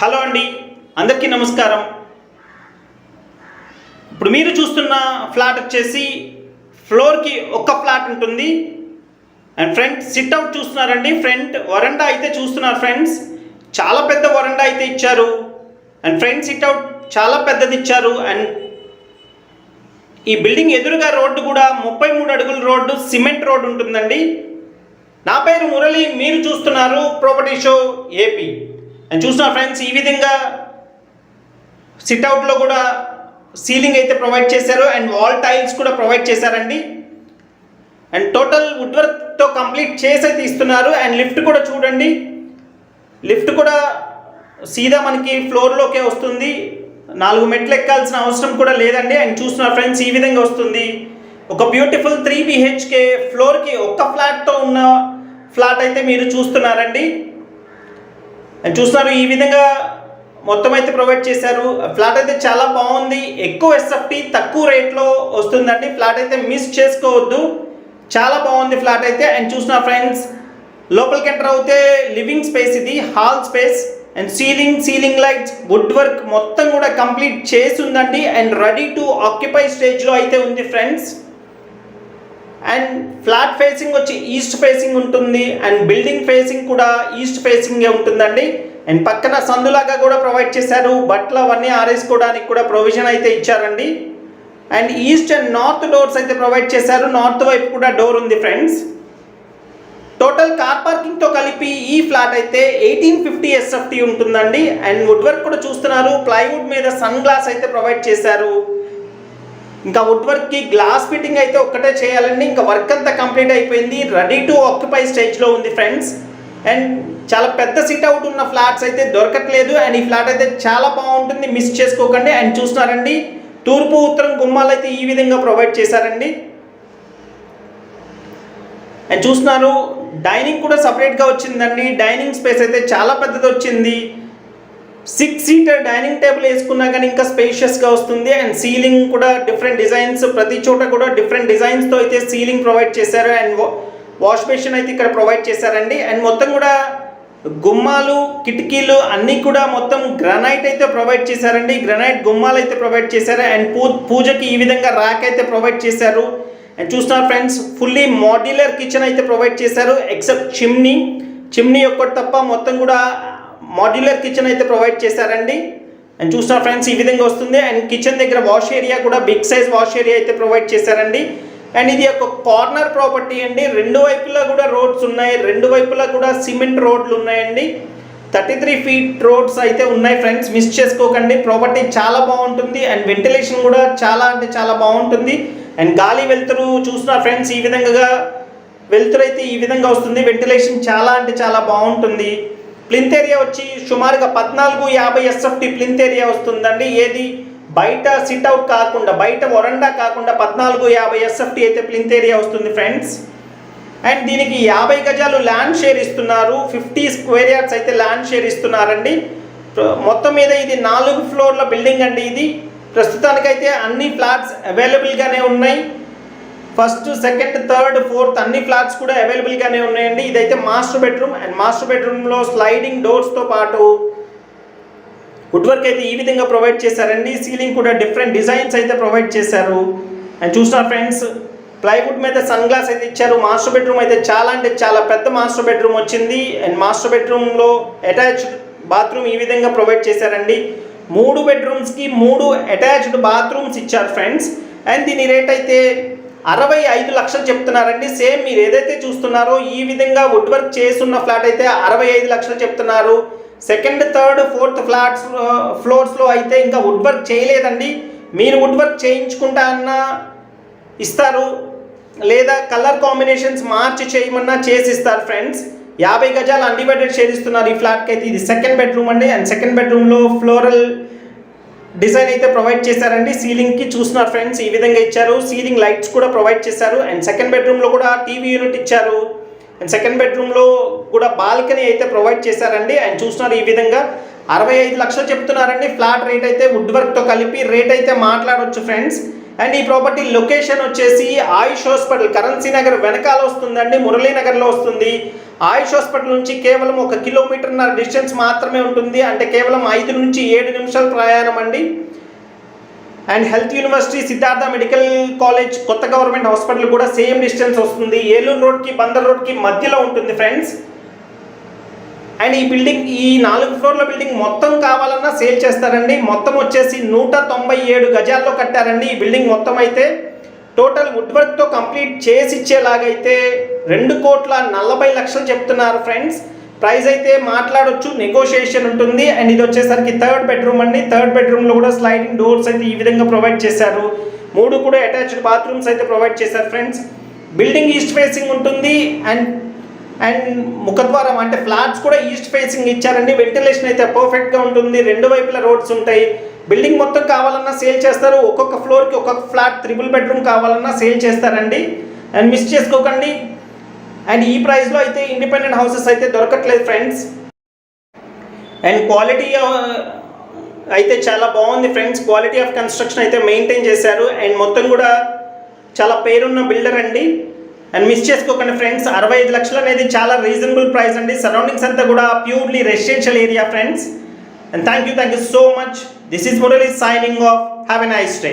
Hello అండి అందరికీ నమస్కారం. ఇప్పుడు మీరు చూస్తున్న ఫ్లాట్ వచ్చేసి ఫ్లోర్కి ఒక్క ఫ్లాట్ ఉంటుంది. అండ్ ఫ్రంట్ సిట్ అవుట్ చూస్తున్నారండి. ఫ్రంట్ వరండా అయితే చూస్తున్నారు ఫ్రెండ్స్. చాలా పెద్ద వరండా అయితే ఇచ్చారు. అండ్ ఫ్రంట్ సిట్ అవుట్ చాలా పెద్దది ఇచ్చారు. అండ్ ఈ బిల్డింగ్ ఎదురుగా రోడ్డు కూడా ముప్పై మూడు అడుగుల రోడ్డు సిమెంట్ రోడ్డు ఉంటుందండి. నా పేరు మురళి మీరు చూస్తున్నారు ప్రాపర్టీ షో ఏపీ అండ్ చూస్తున్నారు ఫ్రెండ్స్ ఈ విధంగా సిట్అవుట్లో కూడా సీలింగ్ అయితే ప్రొవైడ్ చేశారు అండ్ వాల్ టైల్స్ కూడా ప్రొవైడ్ చేశారండి. అండ్ టోటల్ వుడ్ వర్క్తో కంప్లీట్ చేసి అయితే ఇస్తున్నారు అండ్ లిఫ్ట్ కూడా చూడండి. లిఫ్ట్ కూడా సీదా మనకి ఫ్లోర్లోకే వస్తుంది. నాలుగు మెట్లు ఎక్కాల్సిన అవసరం కూడా లేదండి. అండ్ చూస్తున్నారు ఫ్రెండ్స్ ఈ విధంగా వస్తుంది. ఒక బ్యూటిఫుల్ త్రీ బిహెచ్కే ఫ్లోర్కి ఒక్క ఫ్లాట్తో ఉన్న ఫ్లాట్ అయితే మీరు చూస్తున్నారండి. అండ్ చూస్తున్నారు ఈ విధంగా మొత్తం అయితే ప్రొవైడ్ చేశారు. ఫ్లాట్ అయితే చాలా బాగుంది. ఎక్కువ ఎస్ఎఫ్టీ తక్కువ రేట్లో వస్తుందండి. ఫ్లాట్ అయితే మిస్ చేసుకోవద్దు. చాలా బాగుంది ఫ్లాట్ అయితే. అండ్ చూసిన ఫ్రెండ్స్ లోపలికి ఎంటర్ అవుతే లివింగ్ స్పేస్ ఇది hall space. And ceiling ceiling lights wood work మొత్తం కూడా కంప్లీట్ చేసి ఉందండి. అండ్ రెడీ టు ఆక్యుపై స్టేజ్లో అయితే ఉంది ఫ్రెండ్స్. అండ్ ఫ్లాట్ ఫేసింగ్ వచ్చి ఈస్ట్ ఫేసింగ్ ఉంటుంది అండ్ బిల్డింగ్ ఫేసింగ్ కూడా ఈస్ట్ ఫేసింగే ఉంటుందండి. అండ్ పక్కన సందులాగా కూడా ప్రొవైడ్ చేశారు. బట్టలు అవన్నీ ఆరేసుకోవడానికి కూడా ప్రొవిజన్ అయితే ఇచ్చారండి. And east and north doors అయితే ప్రొవైడ్ చేశారు. నార్త్ వైపు కూడా డోర్ ఉంది ఫ్రెండ్స్. టోటల్ కార్ పార్కింగ్తో కలిపి ఈ ఫ్లాట్ అయితే eighteen fifty S F T ఉంటుందండి. అండ్ వుడ్ వర్క్ కూడా చూస్తున్నారు. ప్లైవుడ్ మీద సన్ గ్లాస్ అయితే ప్రొవైడ్ చేశారు. ఇంకా వుడ్ వర్క్కి గ్లాస్ ఫిట్టింగ్ అయితే ఒక్కటే చేయాలండి. ఇంకా వర్క్ అంతా కంప్లీట్ అయిపోయింది. రెడీ టు ఆక్యుపై స్టేజ్లో ఉంది ఫ్రెండ్స్ అండ్ చాలా పెద్ద సిట్ అవుట్ ఉన్న ఫ్లాట్స్ అయితే దొరకట్లేదు. అండ్ ఈ ఫ్లాట్ అయితే చాలా బాగుంటుంది. మిస్ చేసుకోకండి. అండ్ చూస్తున్నారండి. తూర్పు ఉత్తరం గుమ్మాలు అయితే ఈ విధంగా ప్రొవైడ్ చేశారండి. అండ్ చూస్తున్నారు డైనింగ్ కూడా సపరేట్గా వచ్చిందండి. డైనింగ్ స్పేస్ అయితే చాలా పెద్దది వచ్చింది. సిక్స్ సీటర్ డైనింగ్ టేబుల్ వేసుకున్నా కానీ ఇంకా స్పేషియస్గా వస్తుంది. అండ్ సీలింగ్ కూడా డిఫరెంట్ డిజైన్స్ ప్రతి చోట కూడా డిఫరెంట్ డిజైన్స్తో అయితే సీలింగ్ ప్రొవైడ్ చేశారు. అండ్ వాష్ బేషన్ అయితే ఇక్కడ ప్రొవైడ్ చేశారండి. అండ్ మొత్తం కూడా గుమ్మాలు కిటికీలు అన్నీ కూడా మొత్తం గ్రనైట్ అయితే ప్రొవైడ్ చేశారండి. గ్రనైట్ గుమ్మాలు అయితే ప్రొవైడ్ చేశారు. అండ్ పూ పూజకి ఈ విధంగా ర్యాక్ అయితే ప్రొవైడ్ చేశారు. అండ్ చూస్తున్నారు ఫ్రెండ్స్ ఫుల్లీ మాడ్యులర్ కిచెన్ అయితే ప్రొవైడ్ చేశారు. ఎక్సెప్ట్ చిమ్నీ చిమ్నీ ఒక్కటి తప్ప మొత్తం కూడా మాడ్యులర్ కిచెన్ అయితే ప్రొవైడ్ చేశారండి. అండ్ చూసిన ఫ్రెండ్స్ ఈ విధంగా వస్తుంది. అండ్ కిచెన్ దగ్గర వాష్ ఏరియా కూడా బిగ్ సైజ్ వాష్ ఏరియా అయితే ప్రొవైడ్ చేశారండి. అండ్ ఇది ఒక కార్నర్ ప్రాపర్టీ అండి. రెండు వైపులా కూడా రోడ్స్ ఉన్నాయి. రెండు వైపులా కూడా సిమెంట్ రోడ్లు ఉన్నాయండి. థర్టీ త్రీ ఫీట్ రోడ్స్ అయితే ఉన్నాయి ఫ్రెండ్స్. మిస్ చేసుకోకండి. ప్రాపర్టీ చాలా బాగుంటుంది. అండ్ వెంటిలేషన్ కూడా చాలా అంటే చాలా బాగుంటుంది. అండ్ గాలి వెలుతురు చూసిన ఫ్రెండ్స్. ఈ విధంగా వెలుతురు అయితే ఈ విధంగా వస్తుంది. వెంటిలేషన్ చాలా అంటే చాలా బాగుంటుంది. ప్లింత్ ఏరియా వచ్చి సుమారుగా పద్నాలుగు యాభై ఎస్ఎఫ్టీ ప్లింత్ ఏరియా వస్తుందండి. ఏది? బయట సిట్అవుట్ కాకుండా బయట వరండా కాకుండా పద్నాలుగు యాభై ఎస్ఎఫ్టీ అయితే ప్లింత్ ఏరియా వస్తుంది ఫ్రెండ్స్. అండ్ దీనికి యాభై గజాలు ల్యాండ్ షేర్ ఇస్తున్నారు. ఫిఫ్టీ స్క్వేర్ యార్డ్స్ అయితే ల్యాండ్ షేర్ ఇస్తున్నారండి. మొత్తం మీద ఇది నాలుగు ఫ్లోర్ల బిల్డింగ్ అండి ఇది. ప్రస్తుతానికైతే అన్ని ఫ్లాట్స్ అవైలబుల్గానే ఉన్నాయి. ఫస్ట్ సెకండ్ థర్డ్ ఫోర్త్ అన్ని ఫ్లాట్స్ కూడా అవైలబుల్గానే ఉన్నాయండి. ఇదైతే మాస్టర్ బెడ్రూమ్ అండ్ మాస్టర్ బెడ్రూమ్లో స్లైడింగ్ డోర్స్తో పాటు వుడ్ వర్క్ అయితే ఈ విధంగా ప్రొవైడ్ చేశారండి. సీలింగ్ కూడా డిఫరెంట్ డిజైన్స్ అయితే ప్రొవైడ్ చేశారు. అండ్ చూసిన ఫ్రెండ్స్ ప్లైవుడ్ మీద సన్ గ్లాస్ అయితే ఇచ్చారు. మాస్టర్ బెడ్రూమ్ అయితే చాలా అంటే చాలా పెద్ద మాస్టర్ బెడ్రూమ్ వచ్చింది. అండ్ మాస్టర్ బెడ్రూమ్లో అటాచ్డ్ బాత్రూమ్ ఈ విధంగా ప్రొవైడ్ చేశారండి. మూడు బెడ్రూమ్స్కి మూడు అటాచ్డ్ బాత్రూమ్స్ ఇచ్చారు ఫ్రెండ్స్ అండ్ దీని రేట్ అయితే అరవై ఐదు లక్షలు చెప్తున్నారండి. సేమ్ మీరు ఏదైతే చూస్తున్నారో ఈ విధంగా వుడ్ వర్క్ చేస్తున్న ఫ్లాట్ అయితే అరవై ఐదు లక్షలు చెప్తున్నారు. సెకండ్ థర్డ్ ఫోర్త్ ఫ్లాట్స్ ఫ్లోర్స్లో అయితే ఇంకా వుడ్ వర్క్ చేయలేదండి. మీరు వుడ్ వర్క్ చేయించుకుంటా అన్నా ఇస్తారు. లేదా కలర్ కాంబినేషన్స్ మార్చి చేయమన్నా చేసి ఇస్తారు ఫ్రెండ్స్. యాభై గజాలు అన్డివైడెడ్ షేర్ ఇస్తున్నారు ఈ ఫ్లాట్కి అయితే. ఇది సెకండ్ బెడ్రూమ్ అండి. అండ్ సెకండ్ బెడ్రూమ్లో ఫ్లోరల్ డిజైన్ అయితే ప్రొవైడ్ చేశారండి. సీలింగ్కి చూస్తున్నారు ఫ్రెండ్స్ ఈ విధంగా ఇచ్చారు. సీలింగ్ లైట్స్ కూడా ప్రొవైడ్ చేశారు. అండ్ సెకండ్ బెడ్రూమ్లో కూడా టీవీ యూనిట్ ఇచ్చారు. అండ్ సెకండ్ బెడ్రూమ్లో కూడా బాల్కనీ అయితే ప్రొవైడ్ చేశారండి. అండ్ చూస్తున్నారు ఈ విధంగా అరవై ఐదు లక్షలు చెప్తున్నారండి. ఫ్లాట్ రేట్ అయితే వుడ్ వర్క్తో కలిపి రేట్ అయితే మాట్లాడవచ్చు ఫ్రెండ్స్. అండ్ ఈ ప్రాపర్టీ లొకేషన్ వచ్చేసి ఆయుష్ హాస్పిటల్ కరెన్సీ నగర్ వెనకాల వస్తుందండి. మురళీనగర్లో వస్తుంది. ఆయుష్ హాస్పిటల్ నుంచి కేవలం ఒక కిలోమీటర్న్నర డిస్టెన్స్ మాత్రమే ఉంటుంది. అంటే కేవలం ఐదు నుంచి ఏడు నిమిషాల ప్రయాణం అండి. And health university Siddhartha medical college కొత్త గవర్నమెంట్ హాస్పిటల్ కూడా సేమ్ డిస్టెన్స్ వస్తుంది. ఏలూరు రోడ్కి బందర్ రోడ్కి మధ్యలో ఉంటుంది ఫ్రెండ్స్. అండ్ ఈ బిల్డింగ్ ఈ నాలుగు ఫ్లోర్ల బిల్డింగ్ మొత్తం కావాలన్నా సేల్ చేస్తారండి. మొత్తం వచ్చేసి నూట తొంభై ఏడు గజాల్లో కట్టారండి ఈ బిల్డింగ్ మొత్తం అయితే. టోటల్ వుడ్ వర్క్తో కంప్లీట్ చేసి ఇచ్చేలాగైతే రెండు కోట్ల నలభై లక్షలు చెప్తున్నారు ఫ్రెండ్స్. ప్రైస్ అయితే మాట్లాడొచ్చు నెగోషియేషన్ ఉంటుంది. అండ్ ఇది వచ్చేసరికి థర్డ్ బెడ్రూమ్ అండి. థర్డ్ బెడ్రూమ్లో కూడా స్లైడింగ్ డోర్స్ అయితే ఈ విధంగా ప్రొవైడ్ చేశారు. మూడు కూడా అటాచ్డ్ బాత్రూమ్స్ అయితే ప్రొవైడ్ చేశారు ఫ్రెండ్స్. బిల్డింగ్ ఈస్ట్ ఫేసింగ్ ఉంటుంది. అండ్ అండ్ ముఖద్వారం అంటే ఫ్లాట్స్ కూడా ఈస్ట్ ఫేసింగ్ ఇచ్చారండి. వెంటిలేషన్ అయితే పర్ఫెక్ట్గా ఉంటుంది. రెండు వైపుల రోడ్స్ ఉంటాయి. బిల్డింగ్ మొత్తం కావాలన్నా సేల్ చేస్తారు. ఒక్కొక్క ఫ్లోర్కి ఒక్కొక్క ఫ్లాట్ త్రిబుల్ బెడ్రూమ్ కావాలన్నా సేల్ చేస్తారండి. అండ్ మిస్ చేసుకోకండి. అండ్ ఈ ప్రైస్లో అయితే ఇండిపెండెంట్ హౌసెస్ అయితే దొరకట్లేదు ఫ్రెండ్స్ అండ్ క్వాలిటీ అయితే చాలా బాగుంది ఫ్రెండ్స్ క్వాలిటీ ఆఫ్ కన్స్ట్రక్షన్ అయితే మెయింటైన్ చేశారు. అండ్ మొత్తం కూడా చాలా పేరున్న బిల్డర్ అండి. అండ్ మిస్ చేసుకోకండి ఫ్రెండ్స్ అరవై ఐదు లక్షలు అనేది చాలా రీజనబుల్ ప్రైస్ అండి. సరౌండింగ్స్ అంతా కూడా purely residential area friends and thank you thank you so much this is Murali signing off have a nice day